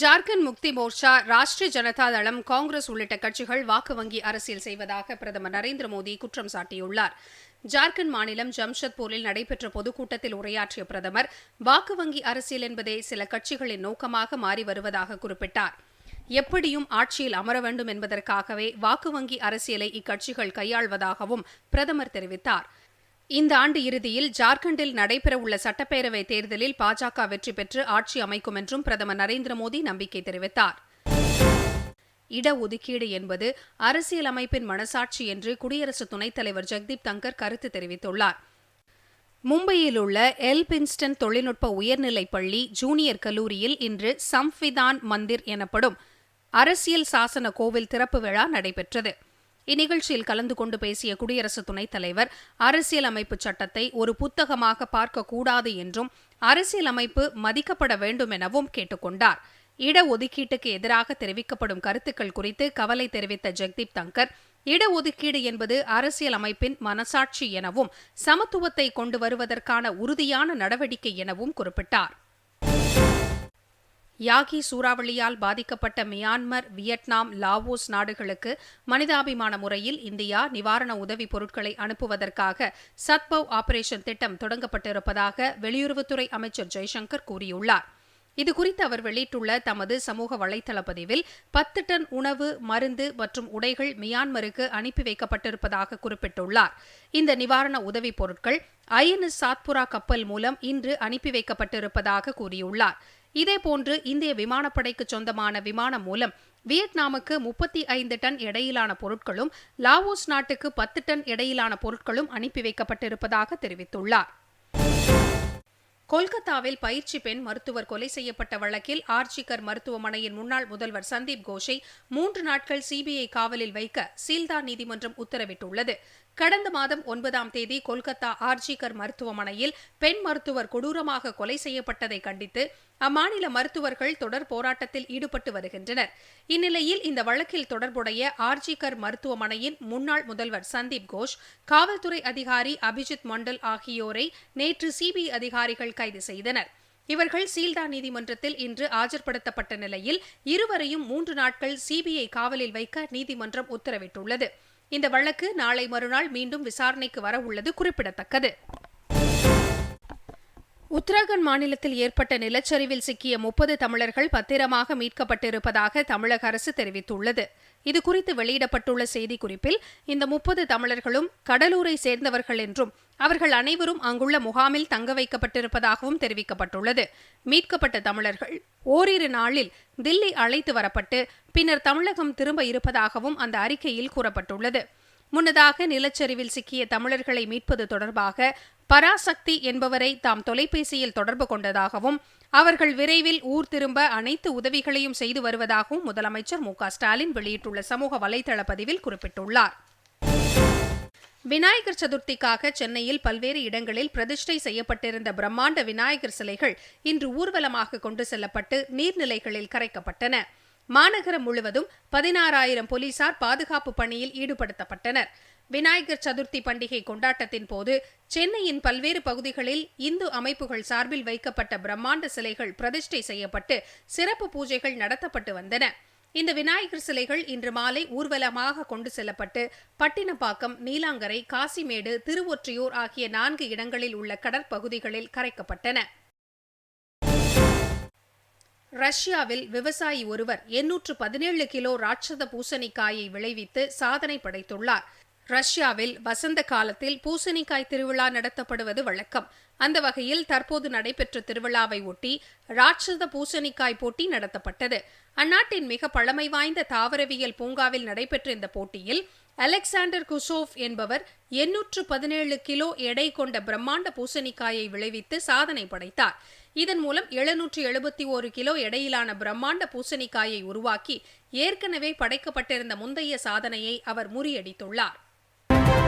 ஜார்க்கண்ட் முக்தி மோர்ச்சா ராஷ்டிரிய ஜனதா தளம் காங்கிரஸ் உள்ளிட்ட கட்சிகள் வாக்கு வங்கி அரசியல் செய்வதாக பிரதமர் நரேந்திர மோடி குற்றம் சாட்டியுள்ளார். ஜார்க்கண்ட் மாநிலம் ஜம்ஷத்பூரில் நடைபெற்ற பொதுக்கூட்டத்தில் உரையாற்றிய பிரதமர் வாக்கு வங்கி அரசியல் என்பதே சில கட்சிகளின் நோக்கமாக மாறி வருவதாக குறிப்பிட்டார். எப்படியும் ஆட்சியில் அமர வேண்டும் என்பதற்காகவே வாக்கு வங்கி அரசியலை இக்கட்சிகள் கையாள்வதாகவும் பிரதமர் தெரிவித்தார். இந்த ஆண்டு இறுதியில் ஜார்க்கண்டில் நடைபெறவுள்ள சட்டப்பேரவை தேர்தலில் பாஜக வெற்றி பெற்று ஆட்சி அமைக்கும் என்றும் பிரதமர் நரேந்திர மோடி நம்பிக்கை தெரிவித்தார். இடஒதுக்கீடு என்பது அரசியலமைப்பின் மனசாட்சி என்று குடியரசு துணைத் தலைவர் ஜெக்தீப் தங்கர் கருத்து தெரிவித்துள்ளார். மும்பையில் உள்ள எல்பின்ஸ்டன் தொழில்நுட்ப உயர்நிலைப் பள்ளி ஜூனியர் கல்லூரியில் இன்று சம்விதான் மந்திர் எனப்படும் அரசியல் சாசன கோவில் திறப்பு விழா நடைபெற்றது. இந்நிகழ்ச்சியில் கலந்து கொண்டு பேசிய குடியரசு துணைத் தலைவர் அரசியலமைப்பு சட்டத்தை ஒரு புத்தகமாக பார்க்கக்கூடாது என்றும் அரசியலமைப்பு மதிக்கப்பட வேண்டும் எனவும் கேட்டுக்கொண்டார் இடஒதுக்கீட்டுக்கு எதிராக தெரிவிக்கப்படும் கருத்துக்கள் குறித்து கவலை தெரிவித்த ஜெக்தீப் தங்கர் இடஒதுக்கீடு என்பது அரசியல் அமைப்பின் மனசாட்சி எனவும் சமத்துவத்தை கொண்டு வருவதற்கான உறுதியான நடவடிக்கை எனவும் குறிப்பிட்டார். யாகி சூறாவளியால் பாதிக்கப்பட்ட மியான்மர் வியட்நாம் லாவோஸ் நாடுகளுக்கு மனிதாபிமான முறையில் இந்தியா நிவாரண உதவிப் பொருட்களை அனுப்புவதற்காக சத்பவ் ஆபரேஷன் திட்டம் தொடங்கப்பட்டிருப்பதாக வெளியுறவுத்துறை அமைச்சர் ஜெய்சங்கர் கூறியுள்ளார். இதுகுறித்து அவர் வெளியிட்டுள்ள தமது சமூக வலைதள பதிவில் பத்து டன் உணவு மருந்து மற்றும் உடைகள் மியான்மருக்கு அனுப்பி வைக்கப்பட்டிருப்பதாக குறிப்பிட்டுள்ளார். இந்த நிவாரண உதவிப் பொருட்கள் ஐஎன்எஸ் சாத்புரா கப்பல் மூலம் இன்று அனுப்பி வைக்கப்பட்டிருப்பதாக கூறியுள்ளார். இதேபோன்று இந்திய விமானப்படைக்கு சொந்தமான விமானம் மூலம் வியட்நாமுக்கு முப்பத்தி ஐந்து டன் எடையிலான பொருட்களும் லாவோஸ் நாட்டுக்கு பத்து டன் எடையிலான பொருட்களும் அனுப்பி வைக்கப்பட்டிருப்பதாக தெரிவித்துள்ளார். கொல்கத்தாவில் பயிற்சி பெண் மருத்துவர் கொலை செய்யப்பட்ட வழக்கில் ஆர்ஜிகர் மருத்துவமனையின் முன்னாள் முதல்வர் சந்தீப் கோஷை மூன்று நாட்கள் சிபிஐ காவலில் வைக்க சீல்தா நீதிமன்றம் உத்தரவிட்டுள்ளது. கடந்த மாதம் ஒன்பதாம் தேதி கொல்கத்தா ஆர்ஜிகர் மருத்துவமனையில் பெண் மருத்துவர் கொடூரமாக கொலை செய்யப்பட்டதை கண்டித்து அம்மாநில மருத்துவர்கள் தொடர் போராட்டத்தில் ஈடுபட்டு வருகின்றனர். இந்நிலையில் இந்த வழக்கில் தொடர்புடைய ஆர்ஜிகர் மருத்துவமனையின் முன்னாள் முதல்வர் சந்தீப் கோஷ் காவல்துறை அதிகாரி அபிஜித் மண்டல் ஆகியோரை நேற்று சிபிஐ அதிகாரிகள் கைது செய்தனர். இவர்கள் சீல்டா நீதிமன்றத்தில் இன்று ஆஜர்படுத்தப்பட்ட நிலையில் இருவரையும் மூன்று நாட்கள் சிபிஐ காவலில் வைக்க நீதிமன்றம் உத்தரவிட்டுள்ளது. இந்த வழக்கு நாளை மறுநாள் மீண்டும் விசாரணைக்கு வரவுள்ளது குறிப்பிடத்தக்கது. உத்தராகண்ட் மாநிலத்தில் ஏற்பட்ட நிலச்சரிவில் சிக்கிய முப்பது தமிழர்கள் பத்திரமாக மீட்கப்பட்டிருப்பதாக தமிழக அரசு தெரிவித்துள்ளது. இதுகுறித்து வெளியிடப்பட்டுள்ள செய்திக்குறிப்பில் இந்த முப்பது தமிழர்களும் கடலூரை சேர்ந்தவர்கள் என்றும் அவர்கள் அனைவரும் அங்குள்ள முகாமில் தங்க வைக்கப்பட்டிருப்பதாகவும் தெரிவிக்கப்பட்டுள்ளது. மீட்கப்பட்ட தமிழர்கள் ஓரிரு நாளில் தில்லி அழைத்து வரப்பட்டு பின்னர் தமிழகம் திரும்ப இருப்பதாகவும் அந்த அறிக்கையில் கூறப்பட்டுள்ளது. முன்னதாக நிலச்சரிவில் சிக்கிய தமிழர்களை மீட்பது தொடர்பாக பராசக்தி என்பவரை தாம் தொலைபேசியில் தொடர்பு கொண்டதாகவும் அவர்கள் விரைவில் ஊர் திரும்ப அனைத்து உதவிகளையும் செய்து வருவதாகவும் முதலமைச்சர் மு ஸ்டாலின் வெளியிட்டுள்ள சமூக வலைதள பதிவில் குறிப்பிட்டுள்ளார். விநாயகர் சதுர்த்திக்காக சென்னையில் பல்வேறு இடங்களில் பிரதிஷ்டை செய்யப்பட்டிருந்த பிரம்மாண்ட விநாயகர் சிலைகள் இன்று ஊர்வலமாக கொண்டு செல்லப்பட்டு நீர்நிலைகளில் கரைக்கப்பட்டன. மாநகரம் முழுவதும் பதினாறாயிரம் போலீசார் பாதுகாப்பு பணியில் ஈடுபடுத்தப்பட்டனர். விநாயகர் சதுர்த்தி பண்டிகை கொண்டாட்டத்தின் போது சென்னையின் பல்வேறு பகுதிகளில் இந்து அமைப்புகள் சார்பில் வைக்கப்பட்ட பிரம்மாண்ட சிலைகள் பிரதிஷ்டை செய்யப்பட்டு சிறப்பு பூஜைகள் நடத்தப்பட்டு வந்தன. இந்த விநாயகர் சிலைகள் இன்று மாலை ஊர்வலமாக கொண்டு செல்லப்பட்டு பட்டினப்பாக்கம் நீலாங்கரை காசிமேடு திருவொற்றியூர் ஆகிய நான்கு இடங்களில் உள்ள கடற்பகுதிகளில் கரைக்கப்பட்டன. ரஷ்யாவில் விவசாயி ஒருவர் எண்ணூற்று பதினேழு கிலோ ராட்சத பூசணிக்காயை விளைவித்து சாதனை படைத்துள்ளார். ரஷ்யாவில் வசந்த காலத்தில் பூசணிக்காய் திருவிழா நடத்தப்படுவது வழக்கம். அந்த வகையில் தற்போது நடைபெற்ற திருவிழாவை ஒட்டி ராட்சத பூசணிக்காய் போட்டி நடத்தப்பட்டது. அந்நாட்டின் மிக பழமை வாய்ந்த தாவரவியல் பூங்காவில் நடைபெற்ற இந்த போட்டியில் அலெக்சாண்டர் குசோவ் என்பவர் எண்ணூற்று பதினேழு கிலோ எடை கொண்ட பிரம்மாண்ட பூசணிக்காயை விளைவித்து சாதனை படைத்தார். இதன் மூலம் எழுநூற்றி எழுபத்தி ஒரு கிலோ எடையிலான பிரம்மாண்ட பூசணிக்காயை உருவாக்கி ஏற்கனவே படைக்கப்பட்டிருந்த முந்தைய சாதனையை அவர் முறியடித்துள்ளார்.